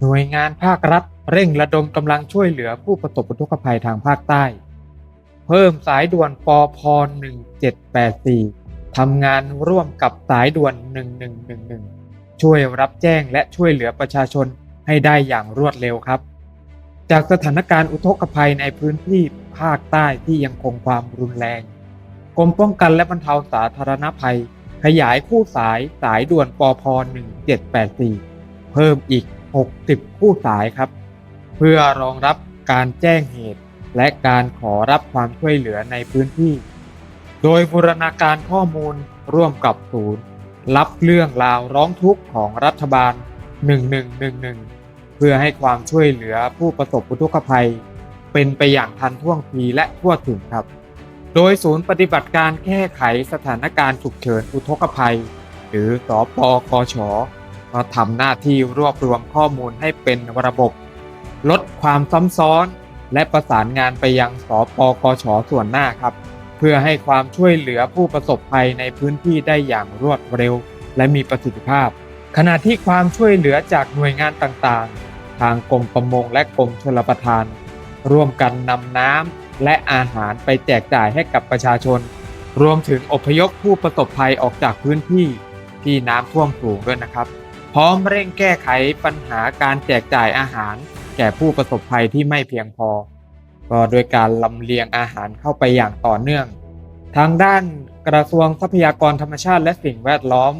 หน่วยงานภาครัฐ เร่งระดมกำลังช่วยเหลือผู้ประสบอุทกภัยทางภาคใต้ เพิ่มสายด่วนปอพ1784ทำงานร่วมกับสายด่วน 1111 ช่วยรับแจ้งและช่วยเหลือประชาชนให้ได้อย่างรวดเร็วครับ จากสถานการณ์อุทกภัยในพื้นที่ภาคใต้ที่ยังคงความรุนแรงกรมป้องกันและบรรเทาสาธารณภัย ขยายคู่สายสายด่วนปอพ1784 เพิ่มอีก 60 คู่สายครับ เพื่อรองรับการแจ้งเหตุ และการขอรับความช่วยเหลือในพื้นที่ โดยบูรณาการข้อมูลร่วมกับศูนย์ รับเรื่องราวร้องทุกข์ของรัฐบาล 1111 เพื่อให้ความช่วยเหลือผู้ประสบอุทกภัย เป็นไปอย่างทันท่วงทีและทั่วถึงครับ โดยศูนย์ปฏิบัติการแก้ไขสถานการณ์ฉุกเฉินอุทกภัย หรือสอปกช ก็ทำหน้าที่รวบรวมข้อมูลให้เป็นระบบ ลดความซ้ำซ้อน และประสานงานไปยังสปกชส่วนหน้าครับ เพื่อให้ความช่วยเหลือผู้ประสบภัยในพื้นที่ได้อย่างรวดเร็ว และมีประสิทธิภาพ ขณะที่ความช่วยเหลือจากหน่วยงานต่างๆ ทางกรมประมงและกรมชลประทาน ร่วมกันนำน้ำและอาหารไปแจกจ่ายให้กับประชาชน รวมถึงอพยพผู้ประสบภัยออกจากพื้นที่ที่น้ำท่วมสูงด้วยนะครับ พร้อมเร่งแก้ไขปัญหาการแจกจ่ายอาหาร แก่ผู้ประสบภัยที่ไม่เพียงพอ ก็โดยการลำเลียงอาหารเข้าไปอย่างต่อเนื่อง ทางด้านกระทรวงทรัพยากรธรรมชาติและสิ่งแวดล้อม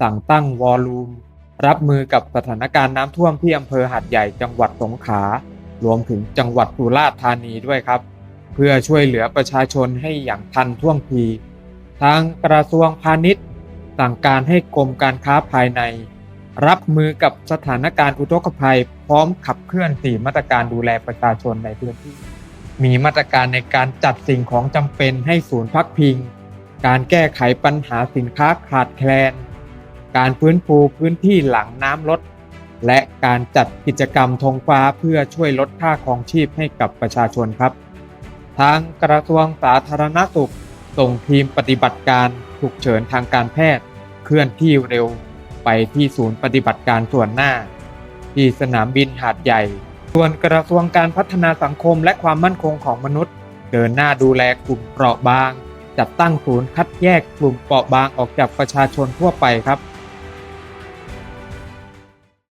สั่งตั้งวอลลุ่มรับมือกับสถานการณ์น้ำท่วมที่อำเภอหัดใหญ่จังหวัดสงขลารวมถึงจังหวัดสุราษฎร์ธานีด้วยครับ เพื่อช่วยเหลือประชาชนให้อย่างทันท่วงที ทางกระทรวงพาณิชย์ สั่งการให้กรมการค้าภายใน รับมือกับสถานการณ์อุทกภัย พร้อมขับเคลื่อนสี่มาตรการดูแลประชาชนในพื้นที่ มีมาตรการในการจัดสิ่งของจำเป็นให้ศูนย์พักพิง การแก้ไขปัญหาสินค้าขาดแคลน การฟื้นฟูพื้นที่หลังน้ำลด และการจัดกิจกรรมธงฟ้าเพื่อช่วยลดค่าครองชีพให้กับประชาชนครับ ทางกระทรวงสาธารณสุขส่งทีมปฏิบัติการฉุกเฉินทางการแพทย์เคลื่อนที่เร็ว ไปที่ศูนย์ปฏิบัติการส่วนหน้า ที่สนามบินหาดใหญ่ ส่วนกระทรวงการพัฒนาสังคมและความมั่นคงของมนุษย์ เดินหน้าดูแลกลุ่มเปราะบาง จัดตั้งศูนย์คัดแยกกลุ่มเปราะบางออกจากประชาชนทั่วไปครับ